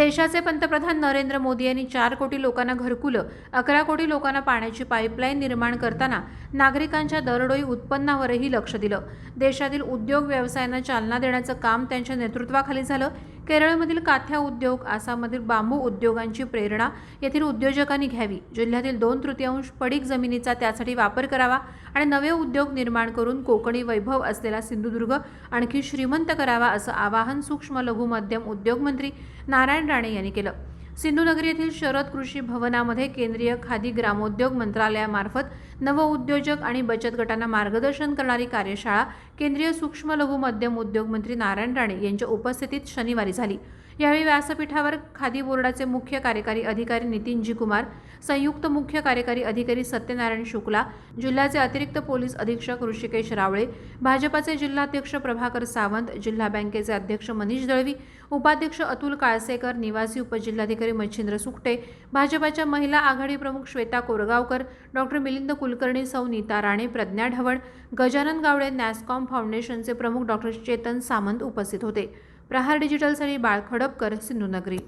देशाचे पंतप्रधान नरेंद्र मोदी यांनी चार कोटी लोकांना घरकुलं अकरा कोटी लोकांना पाण्याची पाईपलाईन निर्माण करताना नागरिकांच्या दरडोई उत्पन्नावरही लक्ष दिलं. देशातील उद्योग व्यवसायांना चालना देण्याचं काम त्यांच्या नेतृत्वाखाली झालं. केरळमधील काथ्या उद्योग आसाममधील बांबू उद्योगांची प्रेरणा येथील उद्योजकांनी घ्यावी. जिल्ह्यातील दोन तृतीयांश पडीक जमिनीचा त्यासाठी वापर करावा आणि नवे उद्योग निर्माण करून कोकणी वैभव असलेला सिंधुदुर्ग आणखी श्रीमंत करावा असं आवाहन सूक्ष्म लघु मध्यम उद्योगमंत्री नारायण राणे यांनी केलं. सिंधुनगरी येथील शरद कृषी भवनामध्ये केंद्रीय खादी ग्रामोद्योग मंत्रालयामार्फत नवउद्योजक आणि बचत गटांना मार्गदर्शन करणारी कार्यशाळा केंद्रीय सूक्ष्म लघु मध्यम उद्योग मंत्री नारायण राणे यांच्या उपस्थितीत शनिवारी झाली. यावेळी व्यासपीठावर खादी बोर्डाचे मुख्य कार्यकारी अधिकारी नितीनजी कुमार संयुक्त मुख्य कार्यकारी अधिकारी सत्यनारायण शुक्ला जिल्ह्याचे अतिरिक्त पोलीस अधीक्षक ऋषिकेश रावळे भाजपाचे जिल्हाध्यक्ष प्रभाकर सावंत जिल्हा बँकेचे अध्यक्ष मनीष दळवी उपाध्यक्ष अतुल काळसेकर निवासी उपजिल्हाधिकारी मच्छिंद्र सुकटे भाजपाच्या महिला आघाडी प्रमुख श्वेता कोरगावकर डॉक्टर मिलिंद कुलकर्णी सौ नीता राणे प्रज्ञा ढवण गजानन गावडे नॅसकॉम फाउंडेशनचे प्रमुख डॉक्टर चेतन सामंत उपस्थित होते. प्रहार डिजिटलसाठी बाळ खडपकर सिंधुनगरी.